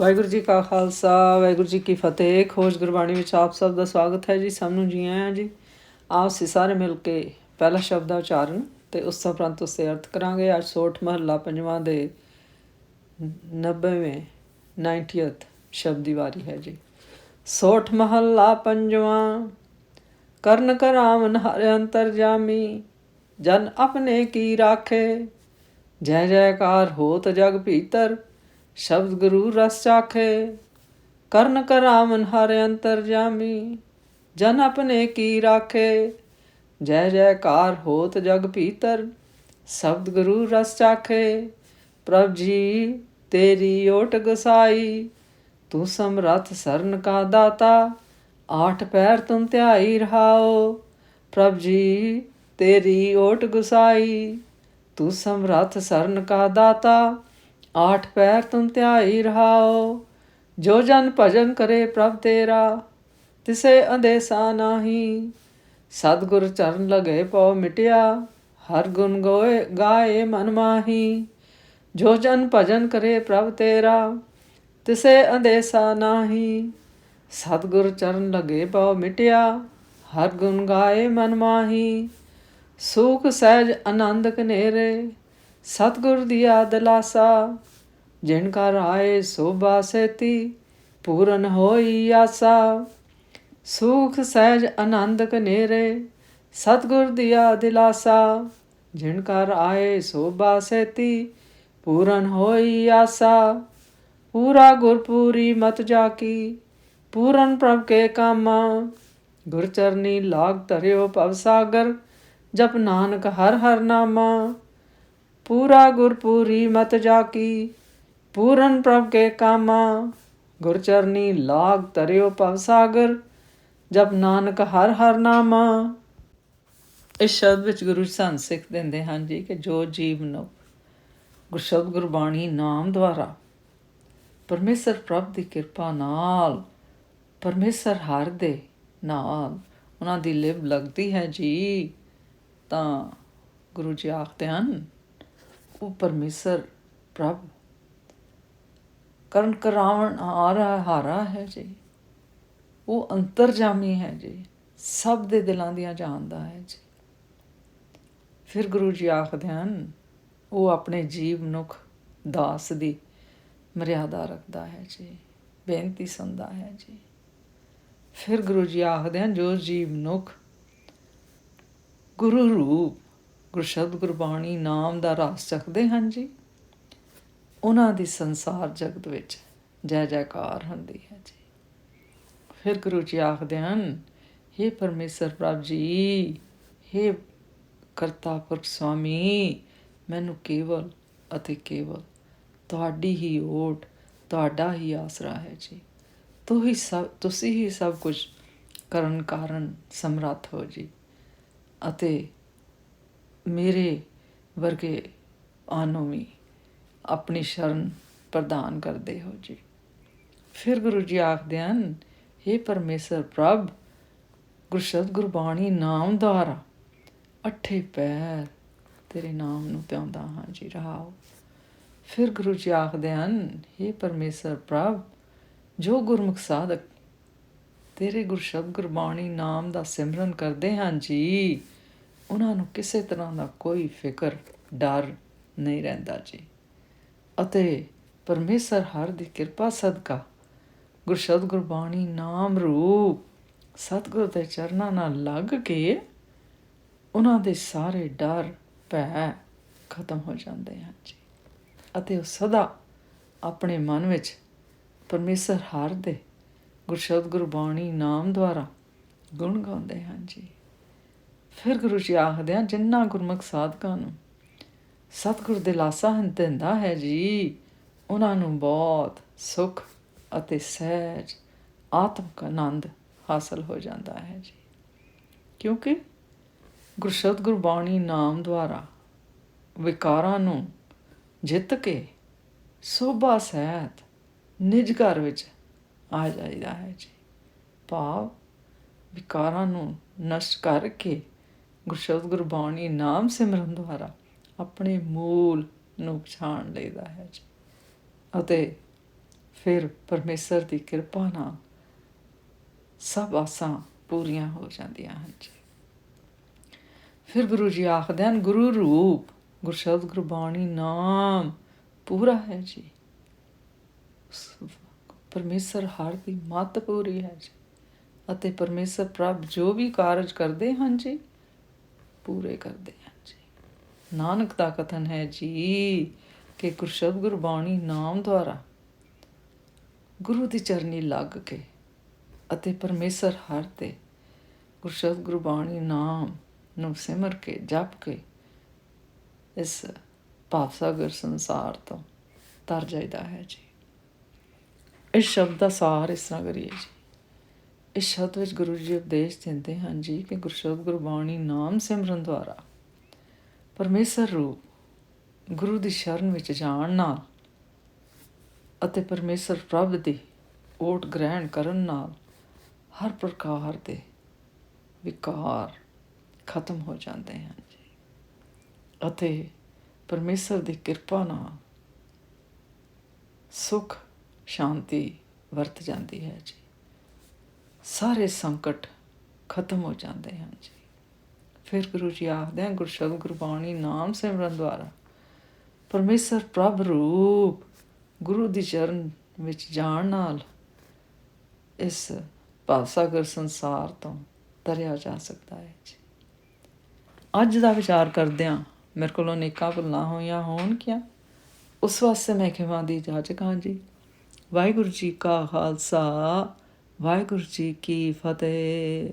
ਵਾਹਿਗੁਰੂ ਜੀ ਕਾ ਖਾਲਸਾ, ਵਾਹਿਗੁਰੂ ਜੀ ਕੀ ਫਤਿਹ। ਖੋਜ ਗੁਰਬਾਣੀ ਵਿੱਚ ਆਪ ਸਭ ਦਾ ਸਵਾਗਤ ਹੈ ਜੀ। ਸਭ ਨੂੰ ਜੀ ਆਇਆਂ ਜੀ। ਆਓ ਅਸੀਂ ਸਾਰੇ ਮਿਲ ਕੇ ਪਹਿਲਾ ਸ਼ਬਦ ਦਾ ਉਚਾਰਨ ਤੇ ਉਸ ਤੋਂ ਉਪਰੰਤ ਉਸ ਅਰਥ ਕਰਾਂਗੇ। ਅੱਜ ਸੋਠ ਮਹੱਲਾ ਪੰਜਵਾਂ ਦੇ 90ਵੇਂ 90th ਸ਼ਬਦ ਦੀ ਵਾਰੀ ਹੈ ਜੀ। ਸੋਠ ਮਹੱਲਾ ਪੰਜਵਾਂ, ਕਰਨ ਕਰਾਵਨ ਹਰਿ ਅੰਤਰ ਜਾਮੀ, ਜਨ ਆਪਣੇ ਕੀ ਰਾਖੇ? ਜੈ ਜੈਕਾਰ ਹੋਤ ਜਗ ਭੀਤਰ ਸ਼ਬਦ ਗੁਰੂ ਰਸ ਚਾਖੇ, ਕਰਨ ਕਰਾਵਨ ਹਰਿ ਅੰਤਰ ਜਾਮੀ, ਜਨ ਆਪਣੇ ਕੀ ਰਾਖੇ, ਜੈ ਜੈਕਾਰ ਹੋਤ ਜਗ ਭੀਤਰ, ਸ਼ਬਦ ਗੁਰੂ ਰਸ ਚਾਖੇ, ਪ੍ਰਭ ਜੀ ਤੇਰੀ ਓਟ ਗਸਾਈ, ਤੂੰ ਸਮਰਥ ਸਰਨ ਕਾ ਦਾਤਾ, ਆਠ ਪੈਰ ਤੁਮ ਧਿਆਈ ਰਹਾਓ, ਪ੍ਰਭ ਜੀ ਤੇਰੀ ਓਟ ਗੁਸਾਈ, ਤੂੰ ਸਮਰਥ ਸਰਨ ਕਾ ਦਾਤਾ ਆਠ ਪੈਰ ਤੁਮ ਧਿਆਈ ਰਹਾਓ, ਜੋ ਜਨ ਭਜਨ ਕਰੇ ਪ੍ਰਭ ਤੇਰਾ, ਤਿਸੇ ਅੰਦੇਸਾ ਨਾਹੀ। ਸਤਿਗੁਰ ਚਰਨ ਲਗੇ ਪਉ ਮਿਟਿਆ, ਹਰ ਗੁਣ ਗੋਏ ਗਾਏ ਮਨ ਮਾਹੀ। ਜੋ ਜਨ ਭਜਨ ਕਰੇ ਪ੍ਰਭ ਤੇਰਾ, ਤਿਸੇ ਅੰਦੇਸਾ ਨਾਹੀ। ਸਤਿਗੁਰ ਚਰਨ ਲਗੇ ਪਉ ਮਿਟਿਆ, ਹਰ ਗੁਣ ਗਾਏ ਮਨ ਮਾਹੀ। ਸੁਖ ਸਹਿਜ ਆਨੰਦ ਕਨੇਰੇ ਸਤਿਗੁਰ ਦੀਆ ਦਲਾਸਾ ਜਿਨ ਕਾ ਰਾਏ ਸੋਭਾ ਸੇਤੀ, ਪੂਰਨ ਹੋਈ ਆਸਾ। ਸੁਖ ਸਹਿਜ ਆਨੰਦ ਕਨੇਰੇ ਸਤਿਗੁਰ ਦੀਆ ਦਿਲਾਸਾ ਜਿਨ ਕਾ ਆਏ ਸੋਭਾ ਸੇਤੀ, ਪੂਰਨ ਹੋਈ ਆਸਾ। ਪੂਰਾ ਗੁਰਪੂਰੀ ਮਤ ਜਾਕੀ, ਪੂਰਨ ਪ੍ਰਭ ਕੇ ਕਾਮਾ। ਗੁਰ ਚਰਨੀ ਲਾਗ ਧਰਿਓ ਭਵ ਸਾਗਰ, ਜਪ ਨਾਨਕ ਹਰ ਹਰ ਨਾਮਾ। ਪੂਰਾ ਗੁਰਪੂਰੀ ਮਤ ਜਾਕੀ, ਪੂਰਨ ਪ੍ਰਭ ਕੇ ਕਾਮਾ, ਗੁਰ ਚਰਨੀ ਲਾਗ ਤਰਿਓ ਭਵ ਸਾਗਰ, ਜਪ ਨਾਨਕ ਹਰ ਹਰ ਨਾਮਾ। ਇਸ ਸ਼ਬਦ ਵਿੱਚ ਗੁਰੂ ਜੀ ਸਾਨੂੰ ਸਿੱਖ ਦਿੰਦੇ ਹਨ ਜੀ ਕਿ ਜੋ ਜੀਵ ਨੂੰ ਗੁਰਸ਼ਬਦ ਗੁਰਬਾਣੀ ਨਾਮ ਦੁਆਰਾ ਪਰਮੇਸ਼ਰ ਪ੍ਰਭ ਦੀ ਕਿਰਪਾ ਨਾਲ, ਪਰਮੇਸ਼ਰ ਹਰ ਦੇ ਨਾਲ ਉਹਨਾਂ ਦੀ ਲਿਵ ਲੱਗਦੀ ਹੈ ਜੀ, ਤਾਂ ਗੁਰੂ ਜੀ ਆਖਦੇ ਹਨ ਉਹ ਪਰਮੇਸ਼ਰ ਪ੍ਰਭ, ਕਰਨ ਕਰਾਵਣ ਹਾਰਾ ਹਾਰਾ ਹੈ ਜੀ। ਉਹ ਅੰਤਰਜਾਮੀ ਹੈ ਜੀ। ਸਭ ਦੇ ਦਿਲਾਂ ਦੀਆਂ ਜਾਣਦਾ ਹੈ ਜੀ। ਫਿਰ ਗੁਰੂ ਜੀ ਆਖਦੇ ਹਨ, ਉਹ ਆਪਣੇ ਜੀਵ ਮਨੁੱਖ, ਦਾਸ ਦੀ ਮਰਿਆਦਾ ਰੱਖਦਾ ਹੈ ਜੀ। ਬੇਨਤੀ ਸੁਣਦਾ ਹੈ ਜੀ। ਫਿਰ ਗੁਰੂ ਜੀ ਆਖਦੇ ਹਨ, ਜੋ ਜੀਵ ਮਨੁੱਖ ਗੁਰੂ ਰੂਪ ਗੁਰਸ਼ਬਦ ਗੁਰਬਾਣੀ ਨਾਮ ਦਾ ਰਾਸ ਚੱਖਦੇ ਹਨ ਜੀ। ਉਹਨਾਂ ਦੀ ਸੰਸਾਰ ਜਗਤ ਵਿੱਚ ਜੈ ਜੈਕਾਰ ਹੁੰਦੀ ਹੈ ਜੀ। ਫਿਰ ਗੁਰੂ ਜੀ ਆਖਦੇ ਹਨ हे ਪਰਮੇਸ਼ਰ ਪ੍ਰਭ ਜੀ हे ਕਰਤਾ ਪੁਰਖ ਸੁਆਮੀ, ਮੈਨੂੰ ਕੇਵਲ ਅਤੇ ਕੇਵਲ ਤੁਹਾਡੀ ਹੀ ਓਟ, ਤੁਹਾਡਾ ਹੀ ਆਸਰਾ ਹੈ ਜੀ। ਤੂੰ ਹੀ ਸਭ, ਤੁਸੀਂ ਹੀ ਸਭ ਕੁਝ ਕਰਨ ਕਾਰਨ ਸਮਰੱਥ ਹੋ ਜੀ ਅਤੇ ਮੇਰੇ ਵਰਗੇ ਆਨੋਮੀ ਆਪਣੀ ਸ਼ਰਨ ਪ੍ਰਦਾਨ ਕਰਦੇ ਹੋ ਜੀ। ਫਿਰ ਗੁਰੂ ਜੀ ਆਖਦੇ ਹਨ हे ਪਰਮੇਸ਼ਰ ਪ੍ਰਭ ਗੁਰਸ਼ਬਦ ਗੁਰਬਾਣੀ ਨਾਮ ਦੁਆਰਾ ਅਠੇ ਪੈਰ ਤੇਰੇ ਨਾਮ ਨੂੰ ਪਿਆਉਂਦਾ ਹਾਂ ਜੀ, ਰਹਾਓ। ਫਿਰ ਗੁਰੂ ਜੀ ਆਖਦੇ ਹਨ हे ਪਰਮੇਸ਼ਰ ਪ੍ਰਭ, ਜੋ ਗੁਰਮੁਖ ਸਾਧਕ ਤੇਰੇ ਗੁਰਸ਼ਬਦ ਗੁਰਬਾਣੀ ਨਾਮ ਦਾ ਸਿਮਰਨ ਕਰਦੇ ਹਾਂ ਜੀ ਉਹਨਾਂ ਨੂੰ ਕਿਸੇ ਤਰ੍ਹਾਂ ਦਾ ਕੋਈ ਫਿਕਰ, ਡਰ ਨਹੀਂ ਰਹਿੰਦਾ ਜੀ। ਅਤੇ ਪਰਮੇਸ਼ਰ ਹਰ ਦੀ ਕਿਰਪਾ ਸਦਕਾ ਗੁਰਸ਼ਬਦ ਗੁਰਬਾਣੀ ਨਾਮ ਰੂਪ ਸਤਿਗੁਰ ਦੇ ਚਰਨਾਂ ਨਾਲ ਲੱਗ ਕੇ ਉਹਨਾਂ ਦੇ ਸਾਰੇ ਡਰ, ਭੈ ਖਤਮ ਹੋ ਜਾਂਦੇ ਹਨ ਜੀ। ਅਤੇ ਉਹ ਸਦਾ ਆਪਣੇ ਮਨ ਵਿੱਚ ਪਰਮੇਸ਼ਰ ਹਰ ਦੇ ਗੁਰਸ਼ਬਦ ਗੁਰਬਾਣੀ ਨਾਮ ਦੁਆਰਾ ਗੁਣ ਗਾਉਂਦੇ ਹਨ ਜੀ। ਫਿਰ ਗੁਰੂ ਜੀ ਆਖਦੇ ਹਨ, ਜਿੰਨਾ ਗੁਰਮੁਖ ਸਾਧਕਾਂ ਨੂੰ ਸਤਿਗੁਰ ਦਿਲਾਸਾ ਦਿੰਦਾ ਹੈ ਜੀ, ਉਹਨਾਂ ਨੂੰ ਬਹੁਤ ਸੁਖ ਅਤੇ ਸਹਿਜ ਆਤਮਿਕ ਆਨੰਦ ਹਾਸਲ ਹੋ ਜਾਂਦਾ ਹੈ ਜੀ। ਕਿਉਂਕਿ ਗੁਰਸ਼ਬਦ ਗੁਰਬਾਣੀ ਨਾਮ ਦੁਆਰਾ ਵਿਕਾਰਾਂ ਨੂੰ ਜਿੱਤ ਕੇ ਸੋਭਾ, ਸਹਿਤ, ਨਿਜ ਘਰ ਵਿੱਚ ਆ ਜਾਈਦਾ ਹੈ ਜੀ। ਭਾਵ ਵਿਕਾਰਾਂ ਨੂੰ ਨਸ਼ਟ ਕਰਕੇ ਗੁਰਸ਼ਬਦ ਗੁਰਬਾਣੀ ਨਾਮ ਸਿਮਰਨ ਦੁਆਰਾ ਆਪਣੇ ਮੂਲ ਨੂੰ ਪਛਾਣ ਲਈਦਾ ਹੈ ਜੀ। ਅਤੇ ਫਿਰ ਪਰਮੇਸ਼ਰ ਦੀ ਕਿਰਪਾ ਨਾਲ ਸਭ ਆਸਾਂ ਪੂਰੀਆਂ ਹੋ ਜਾਂਦੀਆਂ ਹਨ ਜੀ। ਫਿਰ ਗੁਰੂ ਜੀ ਆਖਦੇ ਹਨ, ਗੁਰੂ ਰੂਪ, ਗੁਰਸ਼ਬਦ ਗੁਰਬਾਣੀ ਨਾਮ ਪੂਰਾ ਹੈ ਜੀ। ਪਰਮੇਸ਼ਰ ਹਰ ਦੀ ਮੱਤ ਪੂਰੀ ਹੈ ਜੀ। ਅਤੇ ਪਰਮੇਸ਼ਰ ਪ੍ਰਭ ਜੋ ਵੀ ਕਾਰਜ ਕਰਦੇ ਹਨ ਜੀ ਪੂਰੇ ਕਰਦੇ ਹਾਂ ਜੀ। ਨਾਨਕ ਦਾ ਕਥਨ ਹੈ ਜੀ ਕਿ ਗੁਰਸ਼ਬਦ ਗੁਰਬਾਣੀ ਨਾਮ ਦੁਆਰਾ ਗੁਰੂ ਦੀ ਚਰਨੀ ਲੱਗ ਕੇ ਅਤੇ ਪਰਮੇਸ਼ਰ ਹਰ ਤੇ ਗੁਰਸ਼ਬਦ ਗੁਰਬਾਣੀ ਨਾਮ ਨੂੰ ਸਿਮਰ ਕੇ, ਜਪ ਕੇ ਇਸ ਭਾਵਸਾਗਰ ਸੰਸਾਰ ਤੋਂ ਤਰ ਜਾਈਦਾ ਹੈ ਜੀ। ਇਸ ਸ਼ਬਦ ਦਾ ਸਾਰ ਇਸ ਤਰ੍ਹਾਂ ਕਰੀਏ ਜੀ। ਇਸ ਸ਼ਬਦ ਵਿੱਚ ਗੁਰੂ ਜੀ ਉਪਦੇਸ਼ ਦਿੰਦੇ ਹਨ ਜੀ ਕਿ ਗੁਰਸ਼ਬਦ ਗੁਰਬਾਣੀ ਨਾਮ ਸਿਮਰਨ ਦੁਆਰਾ ਪਰਮੇਸ਼ਰ ਰੂਪ ਗੁਰੂ ਦੀ ਸ਼ਰਨ ਵਿੱਚ ਜਾਣ ਨਾਲ ਅਤੇ ਪਰਮੇਸ਼ਰ ਪ੍ਰਭ ਦੀ ਓਟ ਗ੍ਰਹਿਣ ਕਰਨ ਨਾਲ ਹਰ ਪ੍ਰਕਾਰ ਦੇ ਵਿਕਾਰ ਖਤਮ ਹੋ ਜਾਂਦੇ ਹਨ ਜੀ। ਅਤੇ ਪਰਮੇਸ਼ਰ ਦੀ ਕਿਰਪਾ ਨਾਲ ਸੁਖ, ਸ਼ਾਂਤੀ ਵਰਤ ਜਾਂਦੀ ਹੈ ਜੀ। ਸਾਰੇ ਸੰਕਟ ਖਤਮ ਹੋ ਜਾਂਦੇ ਹਨ ਜੀ। ਫਿਰ ਗੁਰੂ ਜੀ ਆਖਦੇ ਹਨ ਗੁਰਸ਼ਬਦ ਗੁਰਬਾਣੀ ਨਾਮ ਸਿਮਰਨ ਦੁਆਰਾ, ਪਰਮੇਸ਼ਰ ਪ੍ਰਭ ਰੂਪ, ਗੁਰੂ ਦੀ ਚਰਨ ਵਿੱਚ ਜਾਣ ਨਾਲ ਇਸ ਭਾਵਸਾਗਰ ਸੰਸਾਰ ਤੋਂ ਤਰਿਆ ਜਾ ਸਕਦਾ ਹੈ ਜੀ। ਅੱਜ ਦਾ ਵਿਚਾਰ ਕਰਦਿਆਂ ਮੇਰੇ ਕੋਲੋਂ ਨੇਕਾਂ ਭੁੱਲਾਂ ਹੋਈਆਂ ਹੋਣ ਕਿਆ ਉਸ ਵਾਸਤੇ ਮੈਂ ਖਿਮਾ ਦੀ ਇਜਾਜ਼ਤ ਹਾਂ ਜੀ, ਵਾਹਿਗੁਰੂ ਜੀ ਕਾ ਖਾਲਸਾ। ਵਾਹਿਗੁਰੂ ਜੀ ਕੀ ਫਤਿਹ